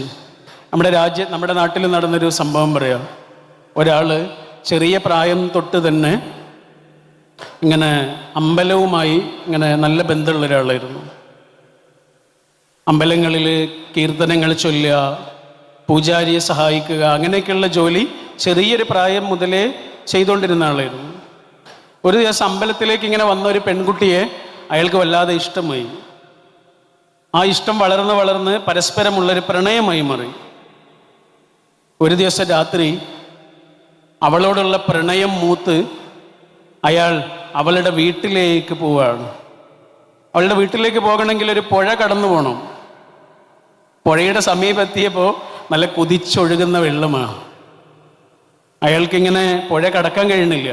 Message നമ്മുടെ രാജ്യ നമ്മുടെ നാട്ടിൽ നടന്നൊരു സംഭവം പറയാം. ഒരാൾ ചെറിയ പ്രായം തൊട്ട് തന്നെ ഇങ്ങനെ അമ്പലവുമായി ഇങ്ങനെ നല്ല ബന്ധമുള്ള ഒരാളായിരുന്നു. അമ്പലങ്ങളിൽ കീർത്തനങ്ങൾ ചൊല്ലുക പൂജാരിയെ സഹായിക്കുക അങ്ങനെയൊക്കെയുള്ള ജോലി ചെറിയൊരു പ്രായം മുതലേ ചെയ്തുകൊണ്ടിരുന്ന ആളായിരുന്നു. ഒരു ദിവസം അമ്പലത്തിലേക്ക് ഇങ്ങനെ വന്ന ഒരു പെൺകുട്ടിയെ അയാൾക്ക് വല്ലാതെ ഇഷ്ടമായി. ആ ഇഷ്ടം വളർന്ന് വളർന്ന് പരസ്പരമുള്ളൊരു പ്രണയമായി മാറി. ഒരു ദിവസം രാത്രി അവളോടുള്ള പ്രണയം മൂത്ത് അയാൾ അവളുടെ വീട്ടിലേക്ക് പോവുകയാണ് അവളുടെ വീട്ടിലേക്ക് പോകണമെങ്കിൽ ഒരു പുഴ കടന്നു പോകണം പുഴയുടെ സമീപെത്തിയപ്പോൾ നല്ല കുതിച്ചൊഴുകുന്ന വെള്ളമാണ് അയാൾക്കിങ്ങനെ പുഴ കടക്കാൻ കഴിയണില്ല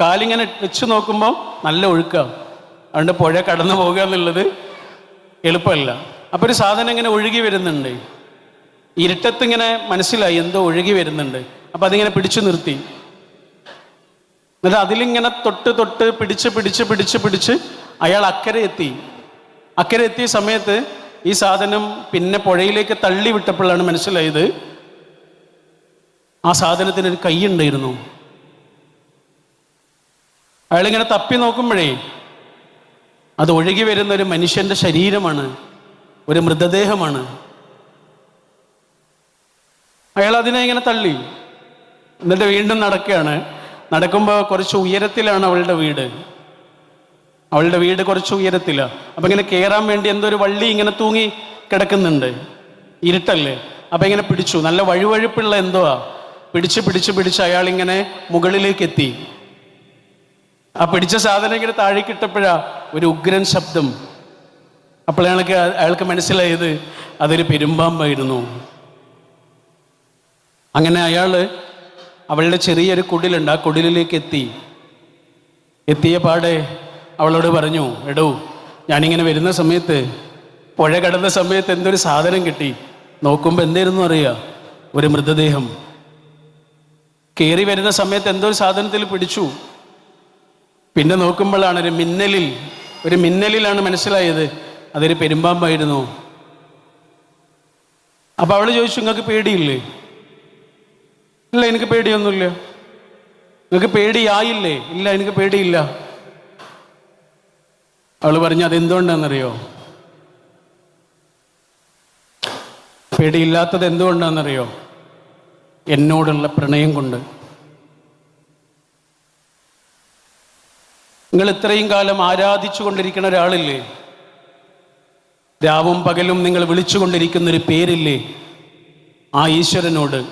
കാലിങ്ങനെ വെച്ച് നോക്കുമ്പോൾ നല്ല ഒഴുക്കാണ് അതുകൊണ്ട് പുഴ കടന്നു പോകുക എന്നുള്ളത് എളുപ്പമല്ല. അപ്പോൾ ഒരു സാധനം ഇങ്ങനെ ഒഴുകി വരുന്നുണ്ട്. ഇരുട്ടത്ത് ഇങ്ങനെ മനസ്സിലായി എന്തോ ഒഴുകി വരുന്നുണ്ട്. അപ്പം അതിങ്ങനെ പിടിച്ചു നിർത്തി. എന്നിട്ട് അതിലിങ്ങനെ തൊട്ട് തൊട്ട് പിടിച്ച് പിടിച്ച് പിടിച്ച് പിടിച്ച് അയാൾ അക്കരെ എത്തി. അക്കരെ എത്തിയ സമയത്ത് ഈ സാധനം പിന്നെ പുഴയിലേക്ക് തള്ളി വിട്ടപ്പോഴാണ് മനസ്സിലായത്. ആ സാധനത്തിന് ഒരു കൈ ഉണ്ടായിരുന്നു. അയാളിങ്ങനെ തപ്പി നോക്കുമ്പോഴേ അത് ഒഴുകി വരുന്ന ഒരു മനുഷ്യന്റെ ശരീരമാണ് ഒരു മൃതദേഹമാണ്. അയാൾ അതിനെ ഇങ്ങനെ തള്ളി. എന്നിട്ട് വീണ്ടും നടക്കുകയാണ്. നടക്കുമ്പോൾ കുറച്ച് ഉയരത്തിലാണ് അവളുടെ വീട്. അവളുടെ വീട് കുറച്ച് ഉയരത്തിലാണ് അപ്പം ഇങ്ങനെ കയറാൻ വേണ്ടി എന്തോ ഒരു വള്ളി ഇങ്ങനെ തൂങ്ങി കിടക്കുന്നുണ്ട്. ഇരുട്ടല്ലേ? അപ്പം ഇങ്ങനെ പിടിച്ചു. നല്ല വഴുവഴുപ്പുള്ള എന്തോ പിടിച്ച് പിടിച്ച് പിടിച്ച് അയാളിങ്ങനെ മുകളിലേക്ക് എത്തി. ആ പിടിച്ച സാധനം ഇങ്ങനെ താഴേക്ക് ഇട്ടപ്പോഴാ ഒരു ഉഗ്രൻ ശബ്ദം. അപ്പോൾ അയാൾക്ക് മനസ്സിലായത് അതൊരു പെരുമ്പാമ്പായിരുന്നു. അങ്ങനെ അയാൾ അവളുടെ ചെറിയൊരു കുടിലുണ്ട് ആ കുടിലിലേക്ക് എത്തി. എത്തിയ പാടെ അവളോട് പറഞ്ഞു എടോ ഞാനിങ്ങനെ വരുന്ന സമയത്ത് പുഴ കടന്ന സമയത്ത് എന്തൊരു സാധനം കിട്ടി? നോക്കുമ്പോൾ എന്തായിരുന്നു അറിയാം? ഒരു മൃതദേഹം. കയറി വരുന്ന സമയത്ത് എന്തോ ഒരു സാധനത്തിൽ പിടിച്ചു. പിന്നെ നോക്കുമ്പോഴാണ് ഒരു മിന്നലിൽ ഒരു മിന്നലിലാണ് മനസ്സിലായത്. അതൊരു പെരുമ്പാമ്പായിരുന്നു. അപ്പോൾ അവൾ ചോദിച്ചു നിങ്ങൾക്ക് പേടിയില്ലേ? ഇല്ല എനിക്ക് പേടിയൊന്നുമില്ല. നിങ്ങൾക്ക് പേടിയായില്ലേ? ഇല്ല എനിക്ക് പേടിയില്ല. അവൾ പറഞ്ഞു അതെന്തുകൊണ്ടാണെന്നറിയോ? പേടിയില്ലാത്തത് എന്തുകൊണ്ടാണെന്നറിയോ എന്നോടുള്ള പ്രണയം കൊണ്ട്. നിങ്ങൾ ഇത്രയും കാലം ആരാധിച്ചു കൊണ്ടിരിക്കുന്ന ഒരാളില്ലേ? രാവും പകലും നിങ്ങൾ വിളിച്ചുകൊണ്ടിരിക്കുന്ന ഒരു പേരില്ലേ? ആ ഈശ്വരനോട്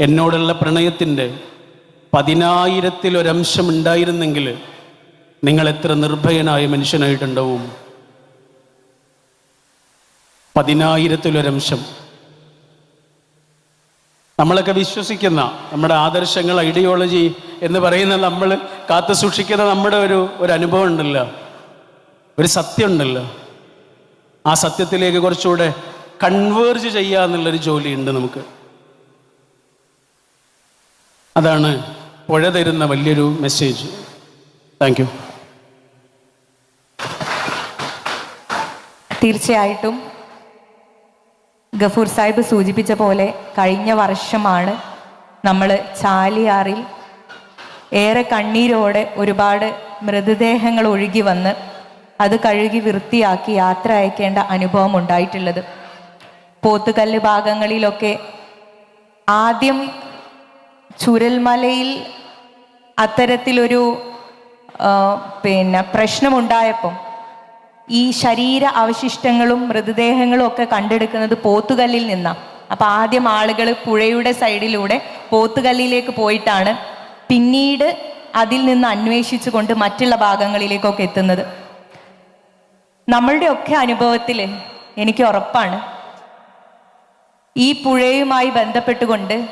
എന്നോടുള്ള പ്രണയത്തിന്റെ പതിനായിരത്തിലൊരംശം ഉണ്ടായിരുന്നെങ്കിൽ നിങ്ങൾ എത്ര നിർഭയനായ മനുഷ്യനായിട്ടുണ്ടാവും? പതിനായിരത്തിലൊരംശം. നമ്മളൊക്കെ വിശ്വസിക്കുന്ന നമ്മുടെ ആദർശങ്ങൾ ഐഡിയോളജി എന്ന് പറയുന്ന നമ്മൾ കാത്തു സൂക്ഷിക്കുന്ന നമ്മുടെ ഒരു ഒരു അനുഭവം ഉണ്ടല്ലോ. ഒരു സത്യം ഉണ്ടല്ലോ. ആ സത്യത്തിലേക്ക് കുറച്ചുകൂടെ കൺവേർജ് ചെയ്യുക എന്നുള്ളൊരു ജോലിയുണ്ട് നമുക്ക്. അതാണ് പുഴ തരുന്ന വലിയൊരു മെസ്സേജ് താങ്ക് യു തീർച്ചയായിട്ടും ഗഫൂർ സാഹിബ് സൂചിപ്പിച്ച പോലെ കഴിഞ്ഞ വർഷമാണ് നമ്മൾ ചാലിയാറിൽ ഏറെ കണ്ണീരോടെ ഒരുപാട് മൃതദേഹങ്ങൾ ഒഴുകി വന്ന് അത് കഴുകി വൃത്തിയാക്കി യാത്ര അയക്കേണ്ട അനുഭവം ഉണ്ടായിട്ടുള്ളത്. പോത്തുകല്ല് ഭാഗങ്ങളിലൊക്കെ ആദ്യം ചുരൽമലയിൽ അത്തരത്തിലൊരു പിന്നെ പ്രശ്നമുണ്ടായപ്പം ഈ ശരീര അവശിഷ്ടങ്ങളും മൃതദേഹങ്ങളും ഒക്കെ കണ്ടെടുക്കുന്നത് പോത്തുകല്ലിൽ നിന്നാണ് അപ്പൊ ആദ്യം ആളുകൾ പുഴയുടെ സൈഡിലൂടെ പോത്തുകല്ലിലേക്ക് പോയിട്ടാണ് പിന്നീട് അതിൽ നിന്ന് അന്വേഷിച്ചുകൊണ്ട് മറ്റുള്ള ഭാഗങ്ങളിലേക്കൊക്കെ എത്തുന്നത്. നമ്മളുടെ ഒക്കെ അനുഭവത്തിൽ എനിക്ക് ഉറപ്പാണ്. ഈ പുഴയുമായി ബന്ധപ്പെട്ടുകൊണ്ട്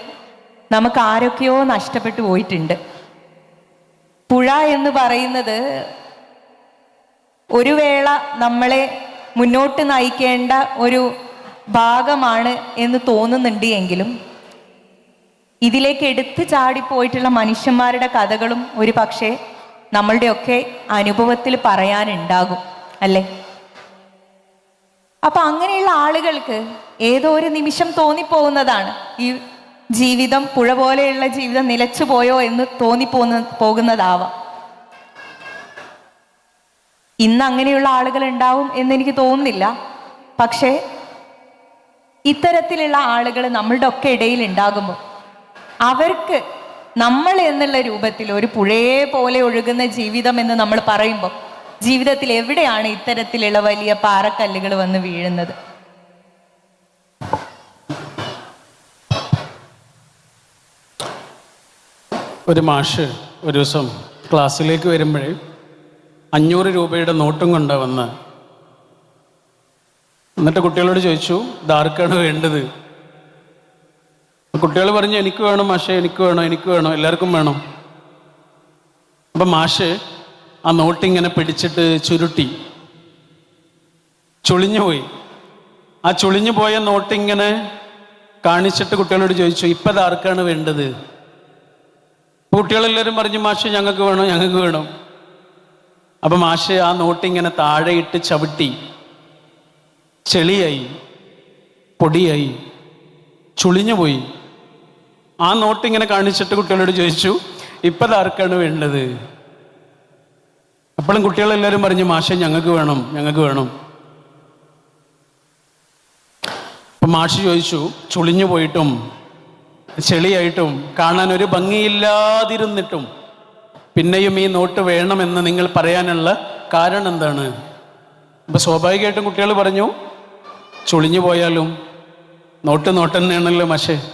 നമുക്ക് ആരൊക്കെയോ നഷ്ടപ്പെട്ടു പോയിട്ടുണ്ട്. പുഴ എന്ന് പറയുന്നത് ഒരു വേള നമ്മളെ മുന്നോട്ട് നയിക്കേണ്ട ഒരു ഭാഗമാണ് എന്ന് തോന്നുന്നുണ്ട് എങ്കിലും ഇതിലേക്ക് എടുത്തു ചാടിപ്പോയിട്ടുള്ള മനുഷ്യന്മാരുടെ കഥകളും ഒരു പക്ഷേ നമ്മളുടെയൊക്കെ അനുഭവത്തിൽ പറയാനുണ്ടാകും അല്ലേ? അപ്പൊ അങ്ങനെയുള്ള ആളുകൾക്ക് ഏതോ ഒരു നിമിഷം തോന്നിപ്പോകുന്നതാണ്. ഈ ജീവിതം പുഴ പോലെയുള്ള ജീവിതം നിലച്ചു പോയോ എന്ന് തോന്നിപ്പോകുന്ന പോകുന്നതാവാം. ഇന്ന് അങ്ങനെയുള്ള ആളുകൾ ഉണ്ടാവും എന്ന് എനിക്ക് തോന്നുന്നില്ല. പക്ഷേ ഇത്തരത്തിലുള്ള ആളുകൾ നമ്മളുടെ ഒക്കെ ഇടയിൽ ഉണ്ടാകുമ്പോൾ അവർക്ക് നമ്മൾ എന്നുള്ള രൂപത്തിൽ ഒരു പുഴയെ പോലെ ഒഴുകുന്ന ജീവിതം എന്ന് നമ്മൾ പറയുമ്പോൾ ജീവിതത്തിൽ എവിടെയാണ് ഇത്തരത്തിലുള്ള വലിയ പാറക്കല്ലുകൾ വന്ന് വീഴുന്നത്? ഒരു മാഷ് ഒരു ദിവസം ക്ലാസ്സിലേക്ക് വരുമ്പോഴേ അഞ്ഞൂറ് രൂപയുടെ നോട്ടും കൊണ്ട് വന്ന് എന്നിട്ട് കുട്ടികളോട് ചോദിച്ചു ഇതാർക്കാണ് വേണ്ടത്? കുട്ടികൾ പറഞ്ഞു എനിക്ക് വേണം മാഷെ എനിക്ക് വേണം എനിക്ക് വേണം എല്ലാവർക്കും വേണം. അപ്പം മാഷ് ആ നോട്ടിങ്ങനെ പിടിച്ചിട്ട് ചുരുട്ടി. ചുളിഞ്ഞുപോയി ആ ചുളിഞ്ഞു പോയ നോട്ടിങ്ങനെ കാണിച്ചിട്ട് കുട്ടികളോട് ചോദിച്ചു ഇപ്പം ആർക്കാണ് വേണ്ടത്? കുട്ടികളെല്ലാവരും പറഞ്ഞു മാഷ് ഞങ്ങൾക്ക് വേണം ഞങ്ങൾക്ക് വേണം. അപ്പം മാഷ് ആ നോട്ട് ഇങ്ങനെ താഴെയിട്ട് ചവിട്ടി. ചെളിയായി പൊടിയായി ചുളിഞ്ഞുപോയി. ആ നോട്ട് ഇങ്ങനെ കാണിച്ചിട്ട് കുട്ടികളോട് ചോദിച്ചു ഇപ്പം ആർക്കാണ് വേണ്ടത്? അപ്പോഴും കുട്ടികളെല്ലാവരും പറഞ്ഞു മാഷെ ഞങ്ങൾക്ക് വേണം ഞങ്ങൾക്ക് വേണം. അപ്പം മാഷ് ചോദിച്ചു ചുളിഞ്ഞു പോയിട്ടും ചെളിയായിട്ടും കാണാൻ ഒരു ഭംഗിയില്ലാതിരുന്നിട്ടും പിന്നെയും ഈ നോട്ട് വേണമെന്ന് നിങ്ങൾ പറയാനുള്ള കാരണം എന്താണ്? അപ്പൊ സ്വാഭാവികമായിട്ടും കുട്ടികൾ പറഞ്ഞു ചുളിഞ്ഞു പോയാലും നോട്ട് നോട്ട് തന്നെയാണല്ലോ മാഷേ.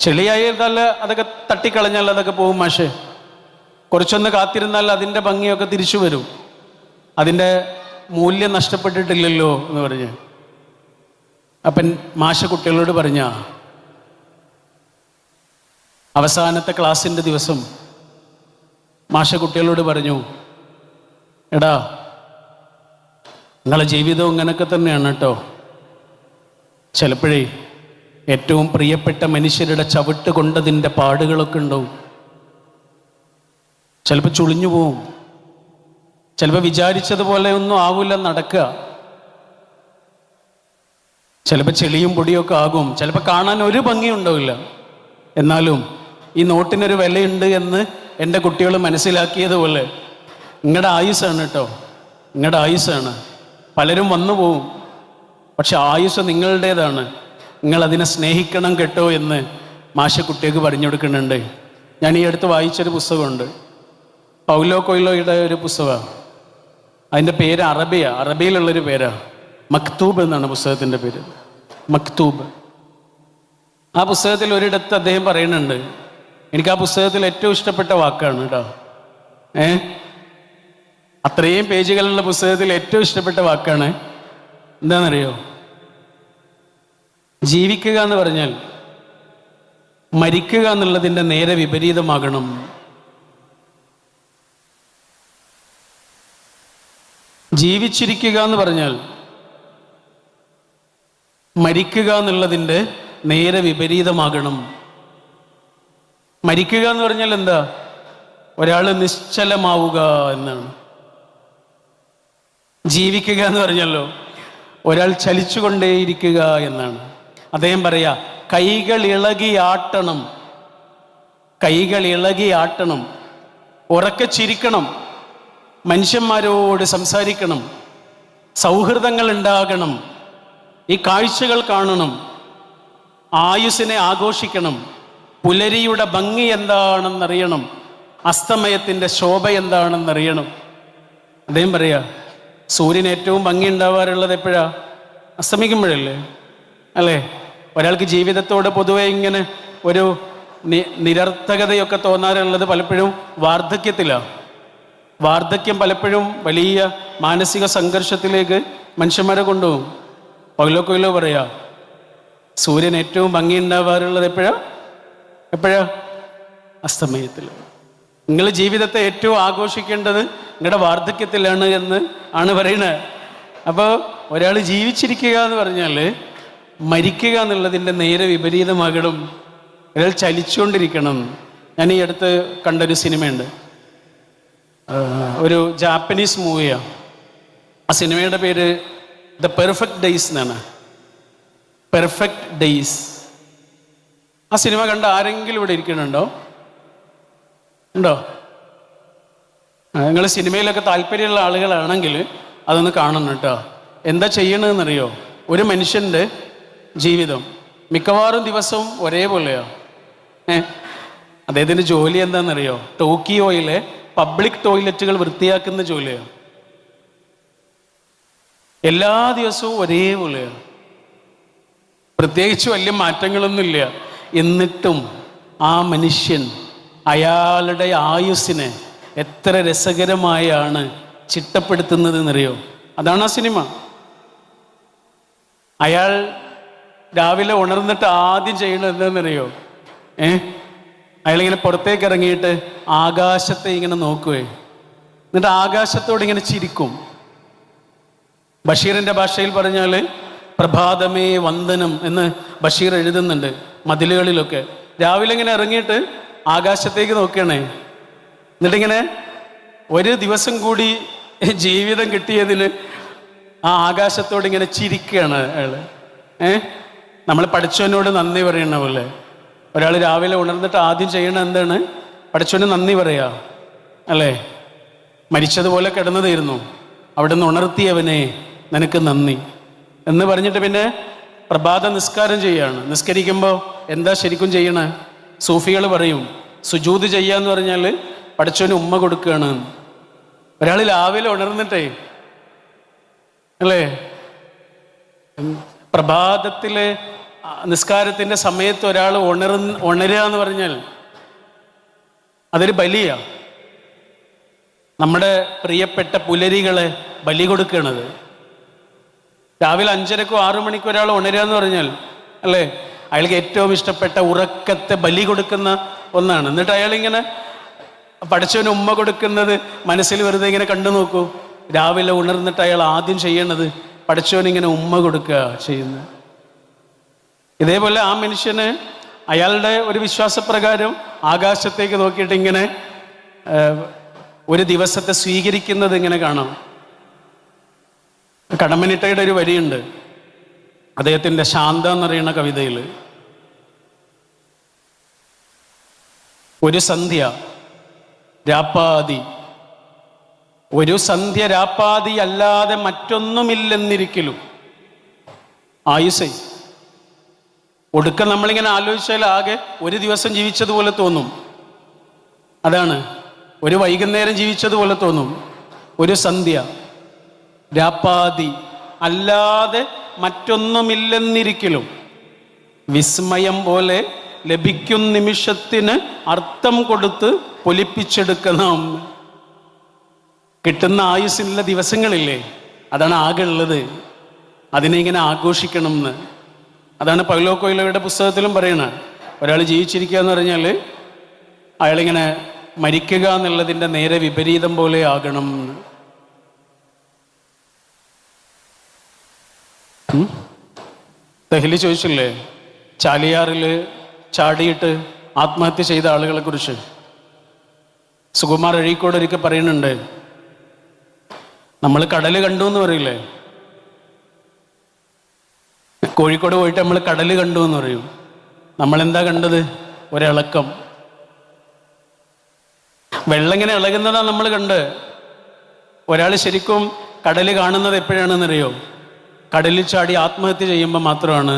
ചെളിയായിരുന്നാൽ അതൊക്കെ തട്ടിക്കളഞ്ഞാൽ അതൊക്കെ പോകും മാഷേ. കുറച്ചൊന്ന് കാത്തിരുന്നാൽ അതിന്റെ ഭംഗിയൊക്കെ തിരിച്ചു വരും. അതിന്റെ മൂല്യം നഷ്ടപ്പെട്ടിട്ടില്ലല്ലോ എന്ന് പറഞ്ഞ്. അപ്പൻ മാഷ കുട്ടികളോട് പറഞ്ഞ അവസാനത്തെ ക്ലാസ്സിന്റെ ദിവസം മാഷ കുട്ടികളോട് പറഞ്ഞു എടാ നിങ്ങളെ ജീവിതം ഇങ്ങനൊക്കെ തന്നെയാണ് കേട്ടോ. ചിലപ്പോഴേ ഏറ്റവും പ്രിയപ്പെട്ട മനുഷ്യരുടെ ചവിട്ട് കൊണ്ടതിന്റെ പാടുകളൊക്കെ ഉണ്ടാവും. ചിലപ്പോൾ ചുളിഞ്ഞു പോവും. ചിലപ്പോൾ വിചാരിച്ചതുപോലെ ഒന്നും ആവില്ല നടക്കുക. ചിലപ്പോൾ ചെളിയും പൊടിയൊക്കെ ആകും. ചിലപ്പോൾ കാണാൻ ഒരു ഭംഗി ഉണ്ടാവില്ല. എന്നാലും ഈ നോട്ടിനൊരു വിലയുണ്ട് എന്ന് എന്റെ കുട്ടികൾ മനസ്സിലാക്കിയതുപോലെ നിങ്ങളുടെ ആയുസ്സാണ് കേട്ടോ നിങ്ങളുടെ ആയുസ്സാണ് പലരും വന്നു പോവും. പക്ഷെ ആയുസ് നിങ്ങളുടേതാണ്. നിങ്ങളതിനെ സ്നേഹിക്കണം കേട്ടോ എന്ന് മാഷ കുട്ടികൾക്ക് പറഞ്ഞു കൊടുക്കുന്നുണ്ട്. ഞാൻ ഈ അടുത്ത് വായിച്ചൊരു പുസ്തകമുണ്ട്. പൗലോ കൊയ്ലോയുടെ ഒരു പുസ്തകമാണ് അതിന്റെ പേര് അറബിയ. അറബിയിലുള്ളൊരു പേരാണ് മക്തൂബ് എന്നാണ് പുസ്തകത്തിന്റെ പേര്. മക്തൂബ്. ആ പുസ്തകത്തിൽ ഒരിടത്ത് അദ്ദേഹം പറയുന്നുണ്ട് എനിക്ക് ആ പുസ്തകത്തിൽ ഏറ്റവും ഇഷ്ടപ്പെട്ട വാക്കാണ് കേട്ടോ ഏ? അത്രയും പേജുകളുള്ള പുസ്തകത്തിൽ ഏറ്റവും ഇഷ്ടപ്പെട്ട വാക്കാണ് എന്താണെന്നറിയോ ജീവിക്കുക എന്ന് പറഞ്ഞാൽ മരിക്കുക എന്നുള്ളതിന്റെ നേരെ വിപരീതമാകണം. ജീവിച്ചിരിക്കുക എന്ന് പറഞ്ഞാൽ മരിക്കുക എന്നുള്ളതിന്റെ നേരെ വിപരീതമാകണം. മരിക്കുക എന്ന് പറഞ്ഞാൽ എന്താ? ഒരാൾ നിശ്ചലമാവുക എന്നാണ്. ജീവിക്കുക എന്ന് പറഞ്ഞല്ലോ. ഒരാൾ ചലിച്ചുകൊണ്ടേയിരിക്കുക എന്നാണ്. അദ്ദേഹം പറയാ കൈകൾ ഇളകി ആട്ടണം. കൈകൾ ഇളകി ആട്ടണം. ഉറക്കെ ചിരിക്കണം. മനുഷ്യന്മാരോട് സംസാരിക്കണം. സൗഹൃദങ്ങൾ ഉണ്ടാകണം. ഈ കാഴ്ചകൾ കാണണം. ആയുസ്സിനെ ആഘോഷിക്കണം. പുലരിയുടെ ഭംഗി എന്താണെന്നറിയണം. അസ്തമയത്തിന്റെ ശോഭ എന്താണെന്നറിയണം. അദ്ദേഹം പറയാ സൂര്യൻ ഏറ്റവും ഭംഗി ഉണ്ടാവാറുള്ളത് എപ്പോഴാ? അസ്തമിക്കുമ്പോഴല്ലേ? അല്ലേ? ഒരാൾക്ക് ജീവിതത്തോട് പൊതുവെ ഇങ്ങനെ ഒരു നിരർത്ഥകതയൊക്കെ തോന്നാറുള്ളത് പലപ്പോഴും വാർദ്ധക്യത്തിലാണ് വാർദ്ധക്യം പലപ്പോഴും വലിയ മാനസിക സംഘർഷത്തിലേക്ക് മനുഷ്യന്മാരെ കൊണ്ടുപോകും. പകലോ കൊയിലോ പറയാ സൂര്യൻ ഏറ്റവും ഭംഗി ഉണ്ടാവാറുള്ളത് എപ്പോഴാ? എപ്പോഴാ? അസ്തമയത്തിൽ നിങ്ങൾ ജീവിതത്തെ ഏറ്റവും ആഘോഷിക്കേണ്ടത് നിങ്ങളുടെ വാർദ്ധക്യത്തിലാണ് എന്ന് ആണ് പറയുന്നത്. അപ്പോൾ ഒരാൾ ജീവിച്ചിരിക്കുക എന്ന് പറഞ്ഞാൽ മരിക്കുക എന്നുള്ളതിന്റെ നേരെ വിപരീതമാകണം. ഒരാൾ ചലിച്ചുകൊണ്ടിരിക്കണം. ഞാൻ ഈ അടുത്ത് കണ്ടൊരു സിനിമയുണ്ട്. ഒരു ജാപ്പനീസ് മൂവിയാണ് ആ സിനിമയുടെ പേര് ദ പെർഫെക്റ്റ് ഡേയ്സ് എന്നാണ്. Perfect days. ആ സിനിമ കണ്ട ആരെങ്കിലും ഇവിടെ ഇരിക്കുന്നുണ്ടോ? ഉണ്ടോ? നിങ്ങൾ സിനിമയിലൊക്കെ താല്പര്യമുള്ള ആളുകളാണെങ്കിൽ അതൊന്ന് കാണണം കേട്ടോ. എന്താ ചെയ്യണമെന്നറിയോ ഒരു മനുഷ്യന്റെ ജീവിതം മിക്കവാറും ദിവസവും ഒരേപോലെയോ. ഏ? അദ്ദേഹത്തിന്റെ ജോലി എന്താണെന്നറിയോ ടോക്കിയോയിലെ പബ്ലിക് ടോയ്ലറ്റുകൾ വൃത്തിയാക്കുന്ന ജോലിയോ. എല്ലാ ദിവസവും ഒരേപോലെയാണ് പ്രത്യേകിച്ച് വലിയ മാറ്റങ്ങളൊന്നുമില്ല. എന്നിട്ടും ആ മനുഷ്യൻ അയാളുടെ ആയുസ്സിനെ എത്ര രസകരമായാണ് ചിട്ടപ്പെടുത്തുന്നത് എന്നറിയോ അതാണ് ആ സിനിമ. അയാൾ രാവിലെ ഉണർന്നിട്ട് ആദ്യം ചെയ്യണത് എന്താണെന്നറിയോ? ഏ? അയാളിങ്ങനെ പുറത്തേക്ക് ഇറങ്ങിയിട്ട് ആകാശത്തെ ഇങ്ങനെ നോക്കുവേ. എന്നിട്ട് ആകാശത്തോട് ഇങ്ങനെ ചിരിക്കും. ബഷീറിന്റെ ഭാഷയിൽ പറഞ്ഞാൽ പ്രഭാതമേ വന്ദനം എന്ന് ബഷീർ എഴുതുന്നുണ്ട്. മതിലുകളിലൊക്കെ. രാവിലെ ഇങ്ങനെ ഇറങ്ങിയിട്ട് ആകാശത്തേക്ക് നോക്കണേ എന്നിട്ടിങ്ങനെ ഒരു ദിവസം കൂടി ജീവിതം കിട്ടിയതിന് ആ ആകാശത്തോട് ഇങ്ങനെ ചിരിക്കുകയാണ് അയാൾ. ഏ? നമ്മൾ പഠിച്ചവനോട് നന്ദി പറയണ പോലെ. ഒരാൾ രാവിലെ ഉണർന്നിട്ട് ആദ്യം ചെയ്യണ എന്താണ്? പഠിച്ചവന് നന്ദി പറയാ. അല്ലേ? മരിച്ചതുപോലെ കിടന്നതായിരുന്നു. അവിടെ നിന്ന് ഉണർത്തിയവനെ നിനക്ക് നന്ദി. എന്ന് പറഞ്ഞിട്ട് പിന്നെ പ്രഭാത നിസ്കാരം ചെയ്യാണ്. നിസ്കരിക്കുമ്പോൾ എന്താ ശരിക്കും ചെയ്യണേ? സൂഫികൾ പറയും സുജൂത് ചെയ്യാന്ന് പറഞ്ഞാൽ പഠിച്ചവന് ഉമ്മ കൊടുക്കുകയാണ് ഒരാൾ രാവിലെ ഉണർന്നിട്ടേ അല്ലേ? പ്രഭാതത്തിലെ നിസ്കാരത്തിന്റെ സമയത്ത് ഒരാൾ ഉണർ ഉണരുക എന്ന് പറഞ്ഞാൽ അതൊരു ബലിയാ. നമ്മുടെ പ്രിയപ്പെട്ട പുലരികളെ ബലി കൊടുക്കണത്. രാവിലെ അഞ്ചരക്കോ ആറു മണിക്കോ ഒരാൾ ഉണരുക എന്ന് പറഞ്ഞാൽ അല്ലേ? അയാൾക്ക് ഏറ്റവും ഇഷ്ടപ്പെട്ട ഉറക്കത്തെ ബലി കൊടുക്കുന്ന ഒന്നാണ്. എന്നിട്ട് അയാൾ ഇങ്ങനെ പഠിച്ചവന് ഉമ്മ കൊടുക്കുന്നത് മനസ്സിൽ വെറുതെ ഇങ്ങനെ കണ്ടു നോക്കൂ. രാവിലെ ഉണർന്നിട്ട് അയാൾ ആദ്യം ചെയ്യണത് പഠിച്ചവൻ ഇങ്ങനെ ഉമ്മ കൊടുക്കുക ചെയ്യുന്നത്. ഇതേപോലെ ആ മനുഷ്യന് അയാളുടെ ഒരു വിശ്വാസപ്രകാരം ആകാശത്തേക്ക് നോക്കിയിട്ട് ഇങ്ങനെ ഒരു ദിവസത്തെ സ്വീകരിക്കുന്നത് ഇങ്ങനെ കാണാം. കടമ്മനിട്ടയുടെ ഒരു വരിയുണ്ട്. അദ്ദേഹത്തിന്റെ ശാന്ത എന്നറിയുന്ന കവിതയിൽ. ഒരു സന്ധ്യ രാപ്പാതി. ഒരു സന്ധ്യ രാപ്പാതി അല്ലാതെ മറ്റൊന്നുമില്ലെന്നിരിക്കലും. ആയുസേ ഒടുക്കം നമ്മളിങ്ങനെ ആലോചിച്ചാൽ ആകെ ഒരു ദിവസം ജീവിച്ചതുപോലെ തോന്നും. അതാണ്. ഒരു വൈകുന്നേരം ജീവിച്ചതുപോലെ തോന്നും. ഒരു സന്ധ്യ രാപ്പാതി. അല്ലാതെ മറ്റൊന്നുമില്ലെന്നിരിക്കലും. വിസ്മയം പോലെ ലഭിക്കും നിമിഷത്തിന് അർത്ഥം കൊടുത്ത് പൊലിപ്പിച്ചെടുക്കണം. കിട്ടുന്ന ആയുസ്സിനുള്ള ദിവസങ്ങളില്ലേ അതാണ് ആകെ ഉള്ളത്. അതിനെ ഇങ്ങനെ ആഘോഷിക്കണം എന്ന് അതാണ് പൗലോ കൊയിലോയുടെ പുസ്തകത്തിലും പറയണത് ഒരാൾ ജീവിച്ചിരിക്കുക എന്ന് പറഞ്ഞാൽ അയാളിങ്ങനെ മരിക്കുക എന്നുള്ളതിന്റെ നേരെ വിപരീതം പോലെ ആകണം എന്ന്. ദഹ്ലി ചോദിച്ചില്ലേ? ചാലിയാറിൽ ചാടിയിട്ട് ആത്മഹത്യ ചെയ്ത ആളുകളെ കുറിച്ച്. സുകുമാർ അഴീക്കോട് ഒരിക്കൽ പറയുന്നുണ്ട്. നമ്മൾ കടൽ കണ്ടു എന്ന് പറയില്ലേ? കോഴിക്കോട് പോയിട്ട് നമ്മൾ കടൽ കണ്ടു എന്ന് പറയും. നമ്മൾ എന്താ കണ്ടത്? ഒരിളക്കം. വെള്ളം ഇങ്ങനെ ഇളകുന്നതാണ് നമ്മൾ കണ്ട്. ഒരാൾ ശരിക്കും കടൽ കാണുന്നത് എപ്പോഴാണെന്നറിയോ? കടലിൽ ചാടി ആത്മഹത്യ ചെയ്യുമ്പോൾ മാത്രമാണ്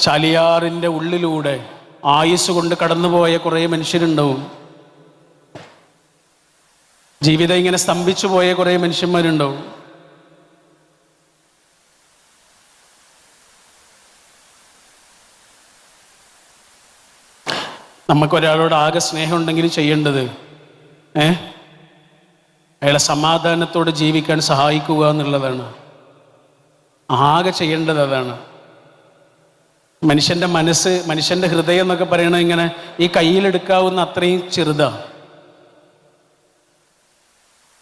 ചാലിയാറിന്റെ ഉള്ളിലൂടെ ആയുസ് കൊണ്ട് കടന്നുപോയ കുറേ മനുഷ്യരുണ്ടാവും. ജീവിതം ഇങ്ങനെ സ്തംഭിച്ചു പോയ കുറേ മനുഷ്യന്മാരുണ്ടാവും. നമുക്കൊരാളോട് ആകെ സ്നേഹം സ്നേഹമുണ്ടെങ്കിൽ ചെയ്യേണ്ടത് ഏ? അയാളെ സമാധാനത്തോടെ ജീവിക്കാൻ സഹായിക്കുക എന്നുള്ളതാണ്. ആകെ ചെയ്യേണ്ടത് അതാണ്. മനുഷ്യന്റെ മനസ്സ് മനുഷ്യന്റെ ഹൃദയം എന്നൊക്കെ പറയണത് ഇങ്ങനെ ഈ കയ്യിലെടുക്കാവുന്ന അത്രയും ചെറുതാ.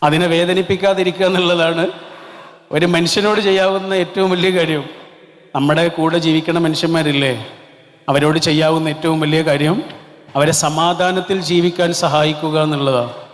അതിനെ വേദനിപ്പിക്കാതിരിക്കുക എന്നുള്ളതാണ് ഒരു മനുഷ്യനോട് ചെയ്യാവുന്ന ഏറ്റവും വലിയ കാര്യം. നമ്മുടെ കൂടെ ജീവിക്കുന്ന മനുഷ്യന്മാരില്ലേ? അവരോട് ചെയ്യാവുന്ന ഏറ്റവും വലിയ കാര്യം അവരെ സമാധാനത്തിൽ ജീവിക്കാൻ സഹായിക്കുക എന്നുള്ളതാണ്.